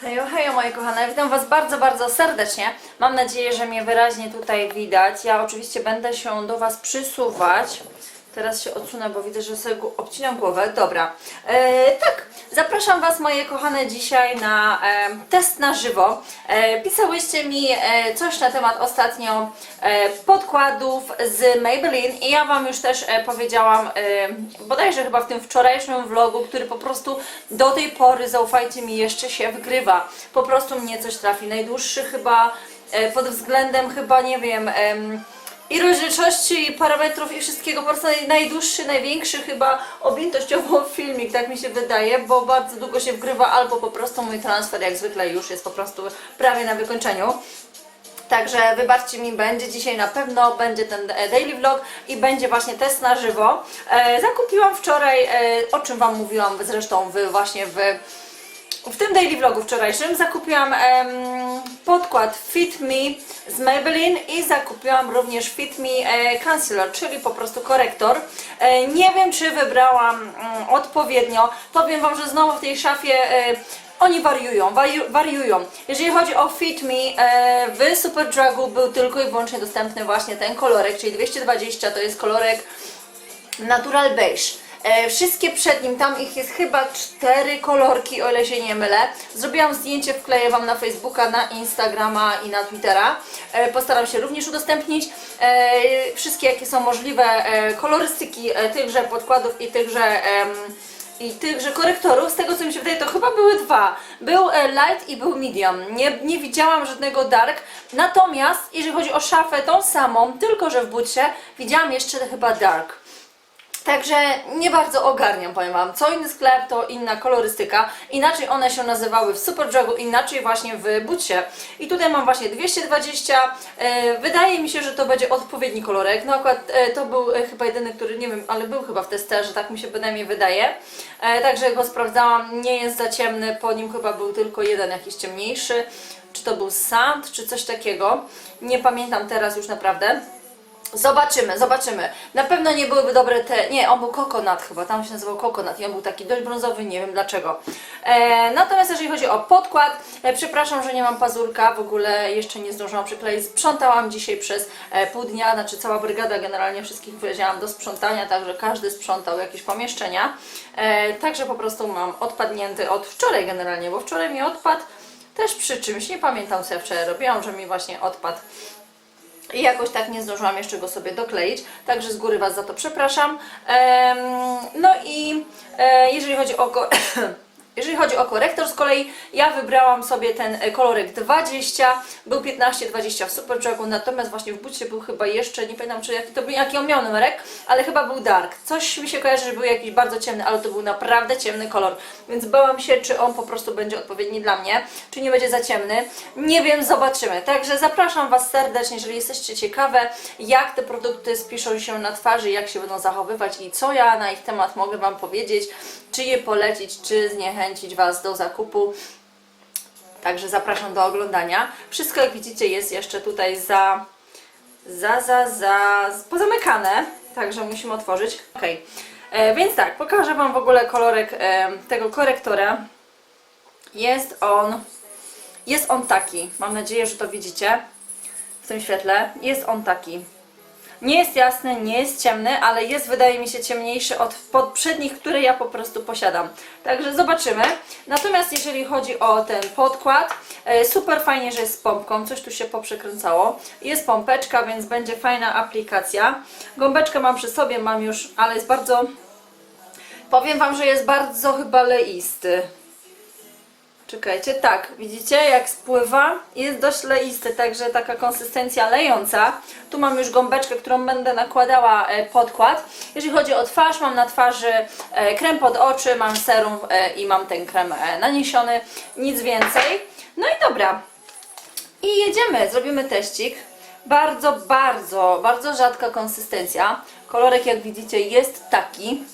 Hejo, hejo moje kochane, witam Was bardzo, bardzo serdecznie. Mam nadzieję, że mnie wyraźnie tutaj widać. Ja oczywiście będę się do Was przysuwać. Teraz się odsunę, bo widzę, że sobie obcinam głowę. Dobra. E, tak, zapraszam Was moje kochane dzisiaj na e, test na żywo. E, pisałyście mi e, coś na temat ostatnio e, podkładów z Maybelline i ja Wam już też e, powiedziałam, e, bodajże chyba w tym wczorajszym vlogu, który po prostu do tej pory, zaufajcie mi, jeszcze się wgrywa. Po prostu mnie coś trafi. Najdłuższy chyba e, pod względem chyba, nie wiem... em, i rozdzielczości, i parametrów, i wszystkiego. Po prostu naj- najdłuższy, największy chyba objętościowo filmik, tak mi się wydaje, bo bardzo długo się wgrywa, albo po prostu mój transfer, jak zwykle już jest po prostu prawie na wykończeniu. Także wybaczcie mi, będzie dzisiaj na pewno, będzie ten e, daily vlog i będzie właśnie test na żywo. E, zakupiłam wczoraj, e, o czym Wam mówiłam zresztą w, właśnie w w tym daily vlogu wczorajszym zakupiłam em, podkład Fit Me z Maybelline i zakupiłam również Fit Me e, Concealer, czyli po prostu korektor. E, nie wiem, czy wybrałam mm, odpowiednio. Powiem Wam, że znowu w tej szafie e, oni wariują, wariu, wariują. Jeżeli chodzi o Fit Me, e, w Superdrugu był tylko i wyłącznie dostępny właśnie ten kolorek, czyli 220 to jest kolorek Natural Beige. E, wszystkie przed nim, tam ich jest chyba cztery kolorki, o ile się nie mylę. Zrobiłam zdjęcie, wkleję Wam na Facebooka, na Instagrama i na Twittera. E, postaram się również udostępnić e, wszystkie, jakie są możliwe kolorystyki tychże podkładów i tychże... i tychże korektorów, z tego co mi się wydaje, to chyba były dwa. Był light i był medium. Nie, nie widziałam żadnego dark. Natomiast, jeżeli chodzi o szafę, tą samą, tylko że w bucie, widziałam jeszcze chyba dark. Także nie bardzo ogarniam, powiem Wam. Co inny sklep, to inna kolorystyka. Inaczej one się nazywały w Superdrugu, inaczej właśnie w Butcie. I tutaj mam właśnie 220. E, wydaje mi się, że to będzie odpowiedni kolorek. No akurat e, to był e, chyba jedyny, który nie wiem, ale był chyba w testerze, tak mi się bynajmniej wydaje. Także go sprawdzałam, nie jest za ciemny, po nim chyba był tylko jeden jakiś ciemniejszy. Czy to był sand, czy coś takiego. Nie pamiętam teraz już naprawdę. Zobaczymy, zobaczymy. Na pewno nie byłyby dobre te. Nie, on był kokonat chyba, tam się nazywał kokonat i on był taki dość brązowy, nie wiem dlaczego. E, natomiast jeżeli chodzi o podkład, e, przepraszam, że nie mam pazurka, w ogóle jeszcze nie zdążyłam przykleić. Sprzątałam dzisiaj przez e, pół dnia, znaczy cała brygada generalnie wszystkich wzięłam do sprzątania, także każdy sprzątał jakieś pomieszczenia. E, także po prostu mam odpadnięty od wczoraj generalnie, bo wczoraj mi odpadł też przy czymś, nie pamiętam co ja wczoraj robiłam, że mi właśnie odpadł. I jakoś tak nie zdążyłam jeszcze go sobie dokleić, także z góry Was za to przepraszam. No i e, jeżeli chodzi o jeżeli chodzi o korektor z kolei, ja wybrałam sobie ten e, kolorek 20, był 15-20 w Superdrugu, natomiast właśnie w bucie był chyba jeszcze, nie pamiętam czy jaki to był, jaki on miał numerek, ale chyba był dark. Coś mi się kojarzy, że był jakiś bardzo ciemny, ale to był naprawdę ciemny kolor, więc bałam się, czy on po prostu będzie odpowiedni dla mnie, czy nie będzie za ciemny. Nie wiem, zobaczymy. Także zapraszam Was serdecznie, jeżeli jesteście ciekawe, jak te produkty spiszą się na twarzy, jak się będą zachowywać i co ja na ich temat mogę Wam powiedzieć, czy je polecić, czy zniechęcić Was do zakupu. Także zapraszam do oglądania. Wszystko jak widzicie jest jeszcze tutaj za, za, za, za, pozamykane, także musimy otworzyć. Ok, e, więc tak, pokażę Wam w ogóle kolorek e, tego korektora. Jest on, jest on taki, mam nadzieję, że to widzicie w tym świetle. Jest on taki. Nie jest jasny, nie jest ciemny, ale jest wydaje mi się ciemniejszy od poprzednich, które ja po prostu posiadam. Także zobaczymy. Natomiast jeżeli chodzi o ten podkład, e, super fajnie, że jest z pompką, coś tu się poprzekręcało. Jest pompeczka, więc będzie fajna aplikacja. Gąbeczkę mam przy sobie, mam już, ale jest bardzo... Powiem Wam, że jest bardzo chyba leisty. Czekajcie, tak, widzicie jak spływa? Jest dość leisty, także taka konsystencja lejąca. Tu mam już gąbeczkę, którą będę nakładała e, podkład. Jeżeli chodzi o twarz, mam na twarzy e, krem pod oczy, mam serum e, i mam ten krem naniesiony, nic więcej. No i dobra, i jedziemy, zrobimy teścik. Bardzo, bardzo, bardzo rzadka konsystencja. Kolorek jak widzicie jest taki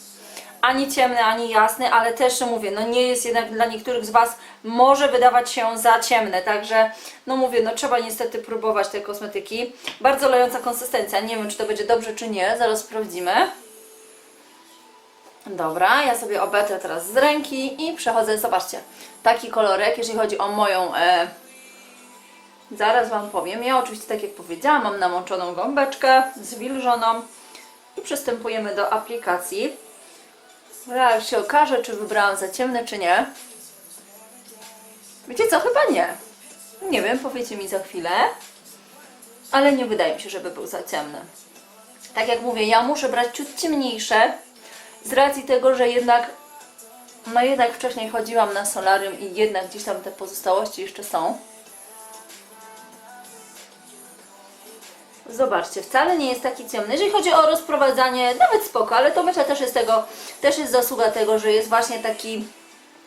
ani ciemny, ani jasny, ale też mówię, no nie jest jednak dla niektórych z Was może wydawać się za ciemne, także no mówię, no trzeba niestety próbować te kosmetyki. Bardzo lejąca konsystencja, nie wiem czy to będzie dobrze czy nie, zaraz sprawdzimy. Dobra, ja sobie obetrę teraz z ręki i przechodzę, zobaczcie, taki kolorek, jeżeli chodzi o moją, e, zaraz Wam powiem, ja oczywiście tak jak powiedziałam, mam namączoną gąbeczkę, zwilżoną i przystępujemy do aplikacji. Zaraz się okaże, czy wybrałam za ciemne, czy nie. Wiecie co, chyba nie. Nie wiem, powiecie mi za chwilę, ale nie wydaje mi się, żeby był za ciemny. Tak jak mówię, ja muszę brać ciut ciemniejsze, z racji tego, że jednak no jednak wcześniej chodziłam na solarium i jednak gdzieś tam te pozostałości jeszcze są. Zobaczcie, wcale nie jest taki ciemny. Jeżeli chodzi o rozprowadzanie, nawet spoko, ale to myślę też jest tego, też jest zasługa tego, że jest właśnie taki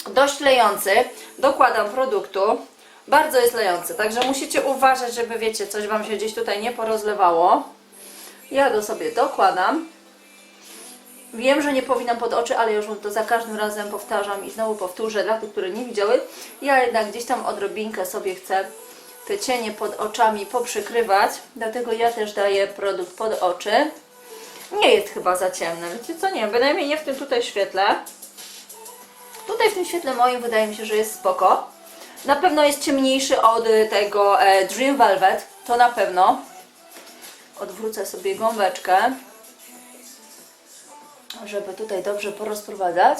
dość lejący. Dokładam produktu. Bardzo jest lejący, także musicie uważać, żeby wiecie, coś Wam się gdzieś tutaj nie porozlewało. Ja go sobie dokładam. Wiem, że nie powinnam pod oczy, ale już to za każdym razem powtarzam i znowu powtórzę dla tych, które nie widziały. Ja jednak gdzieś tam odrobinkę sobie chcę te cienie pod oczami poprzykrywać, dlatego ja też daję produkt pod oczy. Nie jest chyba za ciemny, wiecie co? Nie, bynajmniej nie w tym tutaj świetle. Tutaj w tym świetle moim wydaje mi się, że jest spoko. Na pewno jest ciemniejszy od y, tego e, Dream Velvet, to na pewno. Odwrócę sobie gąbeczkę żeby tutaj dobrze porozprowadzać.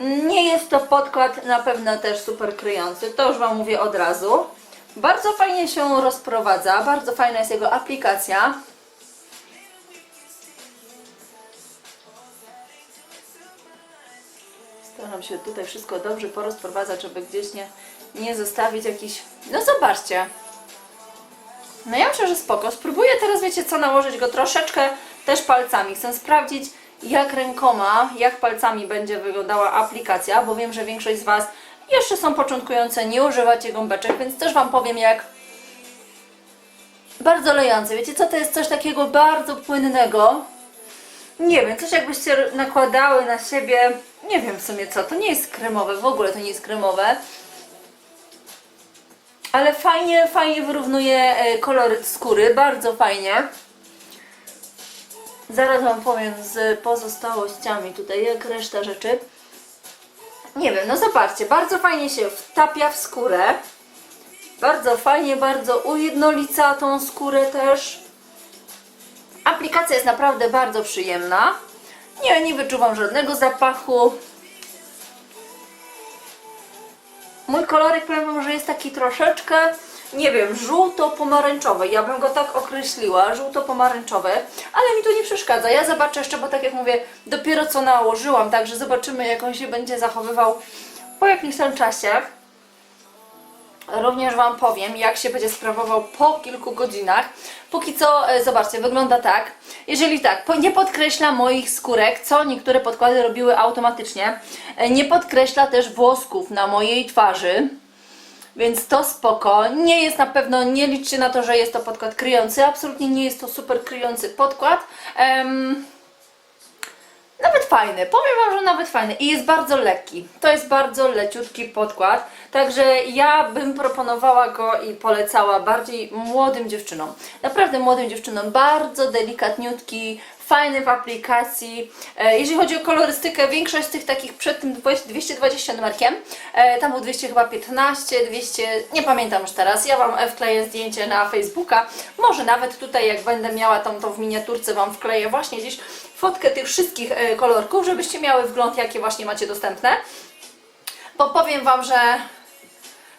Nie jest to podkład na pewno też super kryjący, to już Wam mówię od razu. Bardzo fajnie się rozprowadza, bardzo fajna jest jego aplikacja. Staram się tutaj wszystko dobrze porozprowadzać, żeby gdzieś nie, nie zostawić jakichś... No zobaczcie, no ja myślę, że spoko. Spróbuję teraz, wiecie co, nałożyć go troszeczkę też palcami. Chcę sprawdzić, jak rękoma, jak palcami będzie wyglądała aplikacja, bo wiem, że większość z Was jeszcze są początkujące, nie używacie gąbeczek, więc też Wam powiem, jak bardzo lejące. Wiecie co, to jest coś takiego bardzo płynnego. Nie wiem, coś jakbyście nakładały na siebie, nie wiem w sumie co, to nie jest kremowe, w ogóle to nie jest kremowe. Ale fajnie, fajnie wyrównuje e, koloryt skóry, bardzo fajnie. Zaraz Wam powiem z pozostałościami tutaj, jak reszta rzeczy. Nie wiem, no zobaczcie, bardzo fajnie się wtapia w skórę. Bardzo fajnie, bardzo ujednolica tą skórę też. Aplikacja jest naprawdę bardzo przyjemna. Nie, nie wyczuwam żadnego zapachu. Mój kolorek powiem że jest taki troszeczkę, nie wiem, żółto-pomarańczowy. Ja bym go tak określiła, żółto-pomarańczowy, ale mi to nie przeszkadza. Ja zobaczę jeszcze, bo tak jak mówię, dopiero co nałożyłam, także zobaczymy jak on się będzie zachowywał po jakimś tam czasie. Również Wam powiem, jak się będzie sprawował po kilku godzinach. Póki co, e, zobaczcie, wygląda tak. Jeżeli tak, nie podkreśla moich skórek, co niektóre podkłady robiły automatycznie, e, nie podkreśla też włosków na mojej twarzy. Więc to spoko. Nie jest na pewno, nie liczcie na to, że jest to podkład kryjący. Absolutnie nie jest to super kryjący podkład. Em, nawet fajny, powiem Wam, że nawet fajny i jest bardzo lekki. To jest bardzo leciutki podkład, także ja bym proponowała go i polecała bardziej młodym dziewczynom. Naprawdę młodym dziewczynom, bardzo delikatniutki, fajny w aplikacji. E, Jeżeli chodzi o kolorystykę, większość z tych takich przed tym 220 numerkiem, e, tam był 200 chyba 15, 200, nie pamiętam już teraz. Ja Wam wkleję zdjęcie na Facebooka. Może nawet tutaj, jak będę miała tam to w miniaturce, Wam wkleję właśnie gdzieś fotkę tych wszystkich e, kolorków, żebyście miały wgląd, jakie właśnie macie dostępne. Bo powiem Wam, że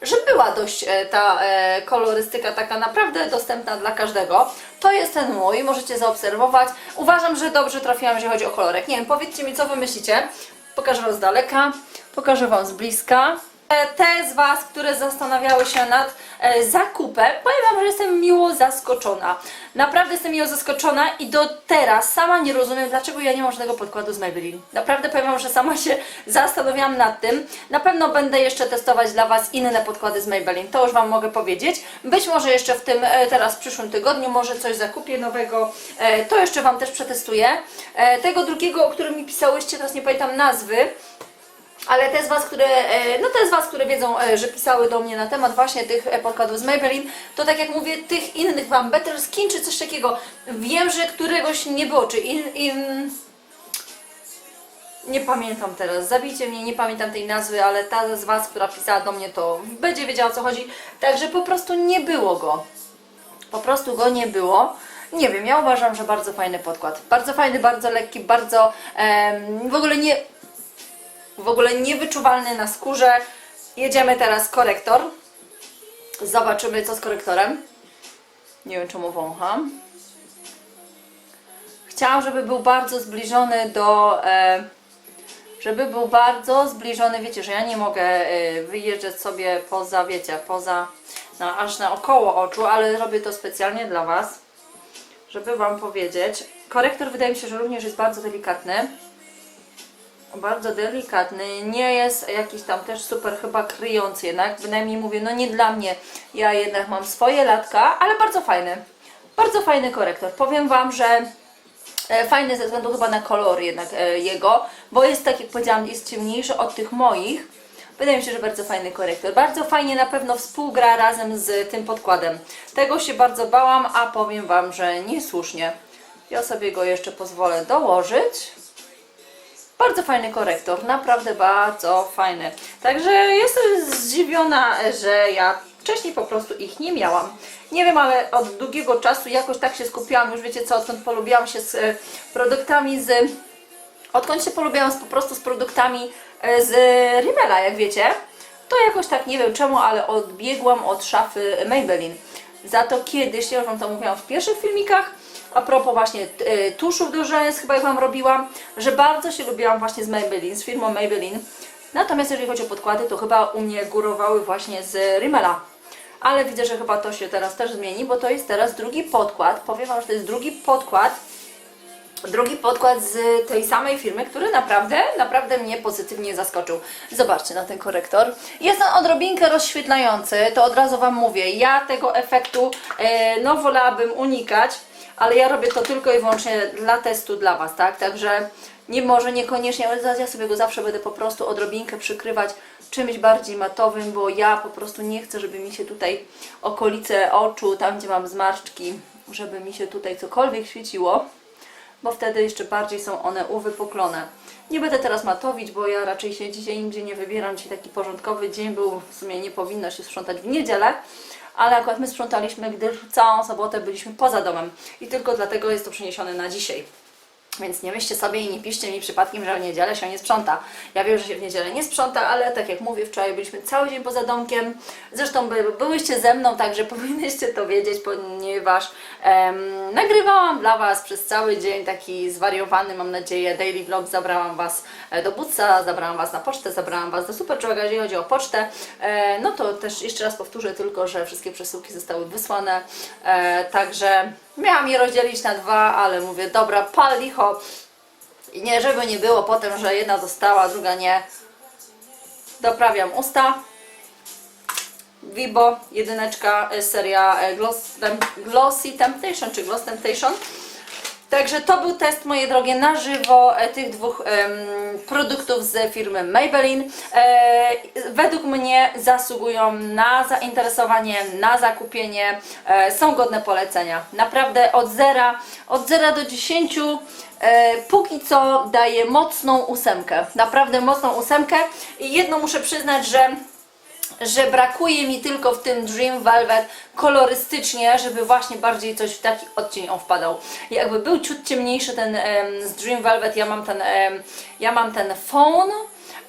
że była dość e, ta e, kolorystyka taka naprawdę dostępna dla każdego. To jest ten mój, możecie zaobserwować. Uważam, że dobrze trafiłam, jeżeli chodzi o kolorek. Nie wiem, powiedzcie mi, co Wy myślicie. Pokażę Wam z daleka, pokażę Wam z bliska. E, Te z Was, które zastanawiały się nad e, zakupem, powiem Wam, że jestem miło zaskoczona. Naprawdę jestem miło zaskoczona i do teraz sama nie rozumiem, dlaczego ja nie mam żadnego podkładu z Maybelline. Naprawdę powiem Wam, że sama się zastanawiałam nad tym. Na pewno będę jeszcze testować dla Was inne podkłady z Maybelline, to już Wam mogę powiedzieć. Być może jeszcze w tym, e, teraz w przyszłym tygodniu, może coś zakupię nowego, to jeszcze Wam też przetestuję. Tego drugiego, o którym mi pisałyście, teraz nie pamiętam nazwy, ale te z Was, które, e, no te z Was, które wiedzą, e, że pisały do mnie na temat właśnie tych e, podkładów z Maybelline, to tak jak mówię, tych innych Wam Better Skin czy coś takiego, wiem, że któregoś nie było, czy in, in, Nie pamiętam teraz, zabijcie mnie, nie pamiętam tej nazwy, ale ta z Was, która pisała do mnie, to będzie wiedziała o co chodzi. Także po prostu nie było go. Po prostu go nie było. Nie wiem, ja uważam, że bardzo fajny podkład. Bardzo fajny, bardzo lekki, bardzo em, w ogóle nie w ogóle niewyczuwalny na skórze. Jedziemy teraz korektor. Zobaczymy co z korektorem. Nie wiem czemu wącham. Chciałam, żeby był bardzo zbliżony do. E, żeby był bardzo zbliżony, wiecie, że ja nie mogę e, wyjeżdżać sobie poza, wiecie, poza, no, aż na około oczu, ale robię to specjalnie dla Was, żeby Wam powiedzieć. Korektor wydaje mi się, że również jest bardzo delikatny. Bardzo delikatny, nie jest jakiś tam też super chyba kryjący jednak, bynajmniej mówię, no nie dla mnie, ja jednak mam swoje latka, ale bardzo fajny, bardzo fajny korektor. Powiem Wam, że e, fajny ze względu chyba na kolor jednak e, jego, bo jest tak jak powiedziałam, jest ciemniejszy od tych moich. Wydaje mi się, że bardzo fajny korektor. Bardzo fajnie na pewno współgra razem z tym podkładem. Tego się bardzo bałam, a powiem Wam, że niesłusznie. Ja sobie go jeszcze pozwolę dołożyć. Bardzo fajny korektor, naprawdę bardzo fajny. Także jestem zdziwiona, że ja wcześniej po prostu ich nie miałam. Nie wiem, ale od długiego czasu jakoś tak się skupiłam, już wiecie co, odkąd polubiłam się z e, produktami z... Odkąd się polubiłam po prostu z produktami e, z Rimmela, jak wiecie, to jakoś tak nie wiem czemu, ale odbiegłam od szafy Maybelline. Za to kiedyś, ja już Wam to mówiłam w pierwszych filmikach, a propos właśnie e, tuszów do rzęs, chyba jak Wam robiłam, że bardzo się lubiłam właśnie z Maybelline, z firmą Maybelline. Natomiast jeżeli chodzi o podkłady, to chyba u mnie górowały właśnie z Rimmela. Ale widzę, że chyba to się teraz też zmieni, bo to jest teraz drugi podkład. Powiem Wam, że to jest drugi podkład, drugi podkład z tej samej firmy, który naprawdę, naprawdę mnie pozytywnie zaskoczył. Zobaczcie na ten korektor. Jest on odrobinkę rozświetlający, to od razu Wam mówię. Ja tego efektu, e, no wolałabym unikać, ale ja robię to tylko i wyłącznie dla testu dla Was, tak? Także nie może niekoniecznie, ale ja sobie go zawsze będę po prostu odrobinkę przykrywać czymś bardziej matowym, bo ja po prostu nie chcę, żeby mi się tutaj okolice oczu, tam gdzie mam zmarszczki, żeby mi się tutaj cokolwiek świeciło bo wtedy jeszcze bardziej są one uwypuklone. Nie będę teraz matowić, bo ja raczej się dzisiaj nigdzie nie wybieram. Dzisiaj taki porządkowy dzień był, w sumie nie powinno się sprzątać w niedzielę, ale akurat my sprzątaliśmy, gdyż całą sobotę byliśmy poza domem i tylko dlatego jest to przeniesione na dzisiaj. Więc nie myślcie sobie i nie piszcie mi przypadkiem, że w niedzielę się nie sprząta. Ja wiem, że się w niedzielę nie sprząta, ale tak jak mówię, wczoraj byliśmy cały dzień poza domkiem. Zresztą by, byłyście ze mną, także powinnyście to wiedzieć, ponieważ em, nagrywałam dla Was przez cały dzień taki zwariowany, mam nadzieję, daily vlog. Zabrałam Was e, do Butsa, zabrałam Was na pocztę, zabrałam Was do Superczoga, jeżeli chodzi o pocztę. E, no to też jeszcze raz powtórzę tylko, że wszystkie przesyłki zostały wysłane. E, także miałam je rozdzielić na dwa, ale mówię, dobra, pal licho. I nie, żeby nie było potem, że jedna dostała, druga nie. Doprawiam usta. Vibo, jedyneczka, e, seria e, Gloss, Glossy Temptation, czy Gloss Temptation. Także to był test, moje drogie, na żywo e, tych dwóch em, produktów z firmy Maybelline. E, według mnie zasługują na zainteresowanie, na zakupienie, e, są godne polecenia. Naprawdę od zera, od zera do 10 e, póki co daję mocną ósemkę. Naprawdę mocną ósemkę i jedno muszę przyznać, że że brakuje mi tylko w tym Dream Velvet kolorystycznie, żeby właśnie bardziej coś w taki odcień on wpadał. Jakby był ciut ciemniejszy ten z Dream Velvet, ja mam ten, ja mam ten phone.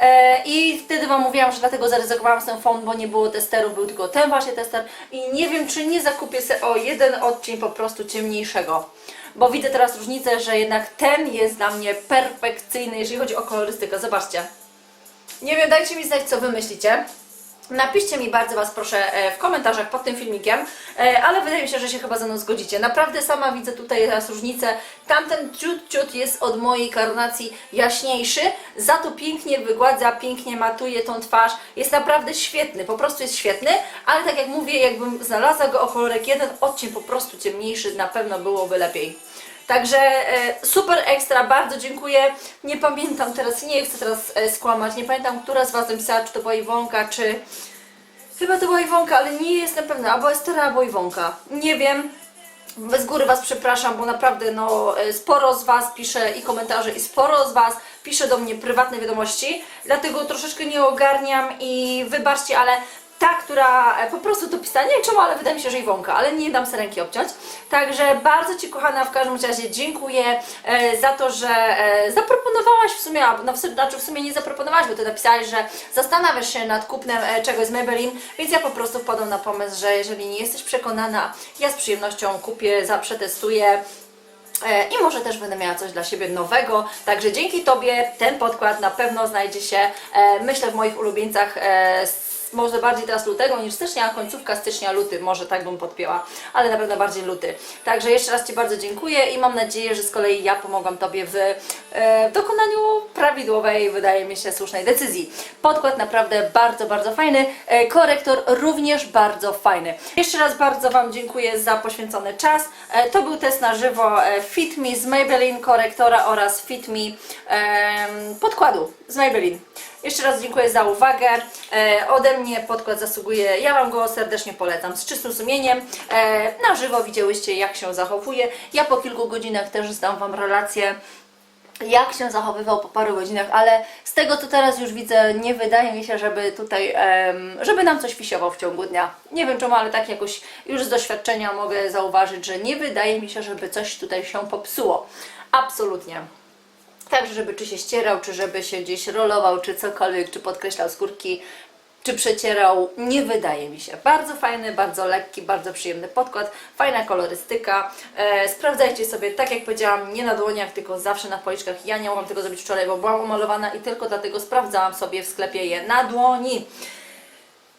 E, I wtedy Wam mówiłam, że dlatego zaryzykowałam ten phone, bo nie było testerów, był tylko ten właśnie tester i nie wiem, czy nie zakupię sobie o jeden odcień po prostu ciemniejszego. Bo widzę teraz różnicę, że jednak ten jest dla mnie perfekcyjny, jeżeli chodzi o kolorystykę. Zobaczcie. Nie wiem, dajcie mi znać, co Wy myślicie. Napiszcie mi bardzo Was proszę e, w komentarzach pod tym filmikiem, e, ale wydaje mi się, że się chyba ze mną zgodzicie. Naprawdę sama widzę tutaj teraz różnicę. Tamten ciut, ciut jest od mojej karnacji jaśniejszy, za to pięknie wygładza, pięknie matuje tą twarz. Jest naprawdę świetny, po prostu jest świetny, ale tak jak mówię, jakbym znalazła go o kolorek jeden odcień po prostu ciemniejszy, na pewno byłoby lepiej. Także e, super ekstra, bardzo dziękuję. Nie pamiętam teraz, nie chcę teraz e, skłamać, nie pamiętam, która z Was napisała, czy to była Iwonka, czy... Chyba to była Iwonka, ale nie jestem pewna, albo Estera, albo Iwonka. Nie wiem. z góry Was przepraszam, bo naprawdę no, e, sporo z Was pisze i komentarze i sporo z Was pisze do mnie prywatne wiadomości, dlatego troszeczkę nie ogarniam i wybaczcie, ale ta, która e, po prostu to pisała, nie wiem czemu, ale wydaje mi się, że Iwonka, ale nie dam sobie ręki obciąć. Także bardzo Ci kochana w każdym razie dziękuję e, za to, że e, zaproponowałaś w sumie, a, no znaczy w sumie nie zaproponowałaś, bo Ty napisałaś, że zastanawiasz się nad kupnem czegoś z Maybelline, więc ja po prostu wpadłam na pomysł, że jeżeli nie jesteś przekonana, ja z przyjemnością kupię, za przetestuję. E, I może też będę miała coś dla siebie nowego. Także dzięki Tobie ten podkład na pewno znajdzie się, myślę, w moich ulubieńcach. Może bardziej teraz lutego niż stycznia, a końcówka stycznia, luty, może tak bym podpięła, ale na pewno bardziej luty. Także jeszcze raz Ci bardzo dziękuję i mam nadzieję, że z kolei ja pomogłam Tobie w e, dokonaniu prawidłowej, wydaje mi się, słusznej decyzji. Podkład naprawdę bardzo, bardzo fajny, e, korektor również bardzo fajny. Jeszcze raz bardzo Wam dziękuję za poświęcony czas. E, to był test na żywo Fit Me z Maybelline korektora oraz Fit Me podkładu z Maybelline. Jeszcze raz dziękuję za uwagę. E, ode mnie podkład zasługuje. Ja Wam go serdecznie polecam z czystym sumieniem. E, na żywo widziałyście, jak się zachowuje. Ja po kilku godzinach też zdam Wam relację jak się zachowywał po paru godzinach, ale z tego co teraz już widzę, nie wydaje mi się, żeby tutaj, żeby nam coś fisiował w ciągu dnia. Nie wiem czemu, ale tak jakoś już z doświadczenia mogę zauważyć, że nie wydaje mi się, żeby coś tutaj się popsuło. Absolutnie. Także, żeby czy się ścierał, czy żeby się gdzieś rolował, czy cokolwiek, czy podkreślał skórki, czy przecierał, nie wydaje mi się. Bardzo fajny, bardzo lekki, bardzo przyjemny podkład, fajna kolorystyka. E, sprawdzajcie sobie, tak jak powiedziałam, nie na dłoniach, tylko zawsze na policzkach. Ja nie mogłam tego zrobić wczoraj, bo byłam umalowana i tylko dlatego sprawdzałam sobie w sklepie je na dłoni.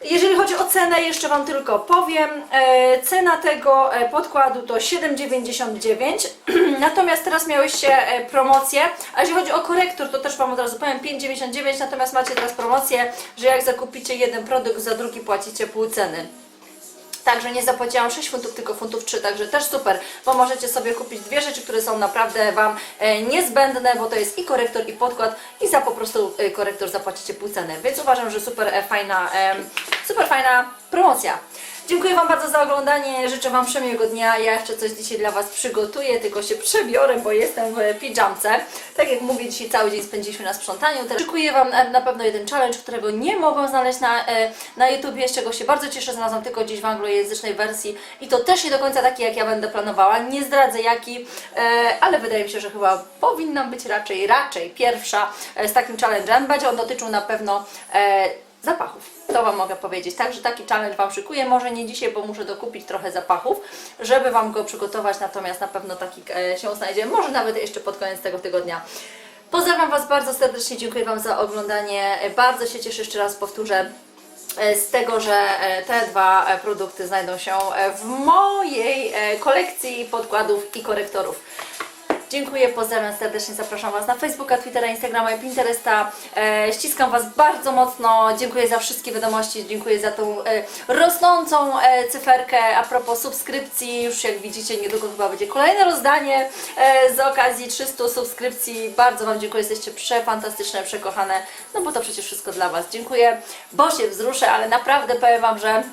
Jeżeli chodzi o cenę, jeszcze Wam tylko powiem. E, cena tego e, podkładu to 7,99. natomiast teraz miałyście promocję. A jeżeli chodzi o korektor, to też Wam od razu powiem 5,99. Natomiast macie teraz promocję, że jak zakupicie jeden produkt, za drugi płacicie pół ceny. Także nie zapłaciłam 6 funtów, tylko funtów 3, także też super, bo możecie sobie kupić dwie rzeczy, które są naprawdę Wam e, niezbędne, bo to jest i korektor, i podkład i za po prostu e, korektor zapłacicie pół ceny, więc uważam, że super e, fajna, super fajna promocja. Dziękuję Wam bardzo za oglądanie, życzę Wam przemiłego dnia, ja jeszcze coś dzisiaj dla Was przygotuję, tylko się przebiorę, bo jestem w pijamce. Tak jak mówię, dzisiaj cały dzień spędziliśmy na sprzątaniu, teraz Wam na pewno jeden challenge, którego nie mogłam znaleźć na, e, na YouTubie, z czego się bardzo cieszę, znalazłam tylko gdzieś w anglojęzycznej wersji i to też nie do końca taki, jak ja będę planowała, nie zdradzę jaki, e, ale wydaje mi się, że chyba powinnam być raczej, raczej pierwsza e, z takim challenge'em. Będzie on dotyczył na pewno zapachów. To Wam mogę powiedzieć. Także taki challenge Wam szykuję. Może nie dzisiaj, bo muszę dokupić trochę zapachów, żeby Wam go przygotować. Natomiast na pewno taki e, się znajdzie. Może nawet jeszcze pod koniec tego tygodnia. Pozdrawiam Was bardzo serdecznie. Dziękuję Wam za oglądanie. E, Bardzo się cieszę, jeszcze raz powtórzę, e, z tego, że te dwa produkty znajdą się w mojej kolekcji podkładów i korektorów. Dziękuję, pozdrawiam serdecznie, zapraszam Was na Facebooka, Twittera, Instagrama i Pinteresta. E, ściskam Was bardzo mocno, dziękuję za wszystkie wiadomości, dziękuję za tą e, rosnącą e, cyferkę. A propos subskrypcji, już jak widzicie, niedługo chyba będzie kolejne rozdanie e, z okazji 300 subskrypcji. Bardzo Wam dziękuję, jesteście przefantastyczne, przekochane, no bo to przecież wszystko dla Was. Dziękuję, bo się wzruszę, ale naprawdę powiem Wam, że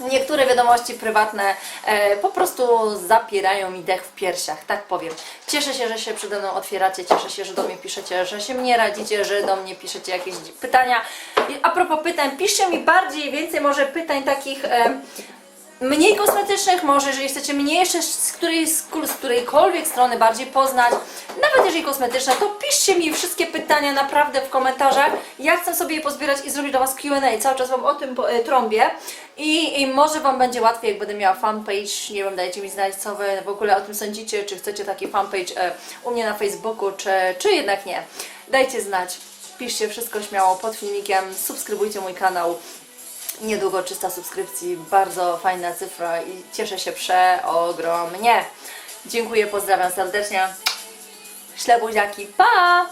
Niektóre wiadomości prywatne e, po prostu zapierają mi dech w piersiach, tak powiem. Cieszę się, że się przede mną otwieracie, cieszę się, że do mnie piszecie, że się mnie radzicie, że do mnie piszecie jakieś pytania. A propos pytań, piszcie mi bardziej, więcej może pytań takich e, mniej kosmetycznych, może jeżeli chcecie mnie jeszcze z, której, z którejkolwiek strony bardziej poznać, nawet jeżeli kosmetyczne, to piszcie mi wszystkie pytania naprawdę w komentarzach. Ja chcę sobie je pozbierać i zrobić dla Was Q&A. Cały czas Wam o tym po- e, trąbię I, i może Wam będzie łatwiej, jak będę miała fanpage. Nie wiem, dajcie mi znać, co Wy w ogóle o tym sądzicie, czy chcecie taki fanpage e, u mnie na Facebooku, czy, czy jednak nie. Dajcie znać. Piszcie wszystko śmiało pod filmikiem, subskrybujcie mój kanał. Niedługo 300 subskrypcji, bardzo fajna cyfra i cieszę się przeogromnie. Dziękuję, pozdrawiam serdecznie. Śle buziaki, pa!